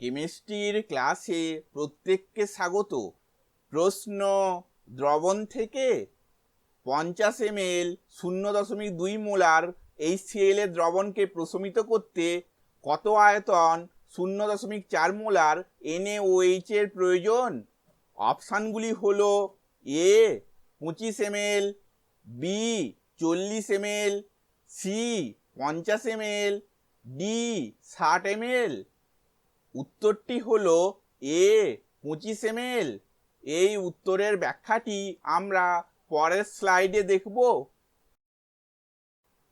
কেমিস্ট্রির ক্লাসে প্রত্যেককে স্বাগত। প্রশ্ন দ্রবণ থেকে পঞ্চাশ এম এল শূন্য দশমিক দুই মোলার এইচ সিএল এর দ্রবণকে প্রশমিত করতে কত আয়তন শূন্য দশমিক চার মোলার এনএওএইচ এর প্রয়োজন? অপশানগুলি হল এ, পঁচিশ এম এল বি, চল্লিশ এম এল সি, পঞ্চাশ এম এল ডি, ষাট এম এল উত্তরটি হলো এ, পঁচিশ এম এই উত্তরের ব্যাখ্যাটি আমরা পরের স্লাইডে দেখব।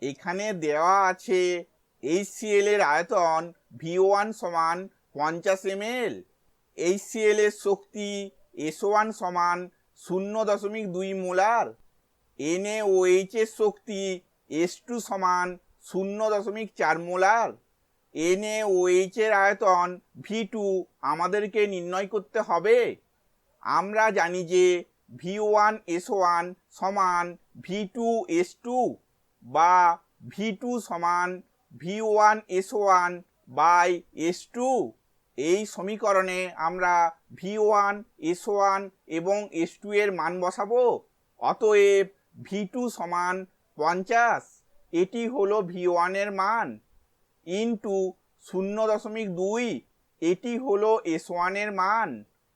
এখানে দেওয়া আছে এইচসিএল এর আয়তন ভি ওয়ান সমান পঞ্চাশ এম এল। এইচসিএল এর শক্তি এস ওয়ান সমান শূন্য দশমিক দুই মোলার। এনএ ও এইচ এর শক্তি এস টু সমান শূন্য দশমিক চার মোলার। এনএ ও এইচ এর আয়তন ভি টু আমাদেরকে নির্ণয় করতে হবে। আমরা জানি যে ভি ওয়ান এস ওয়ান সমান ভি টু এস টু বা ভি টু সমান V one S one by S two এই সমীকরণে আমরা ভি ওয়ান এস ওয়ান এবং এস টু এর মান বসাবো। অতএব ভি টু সমান পঞ্চাশ। এটি হলো ভি ওয়ানের মান। ইন্টু শূন্য দশমিক দুই, এটি হলো এস ওয়ানের মান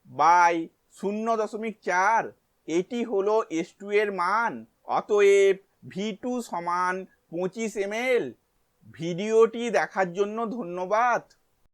বাই শূন্য দশমিক চার, এটি হলো এস টু এর মান, অতএব ভি টু সমান পঁচিশ এম ভিডিওটি দেখার জন্য ধন্যবাদ।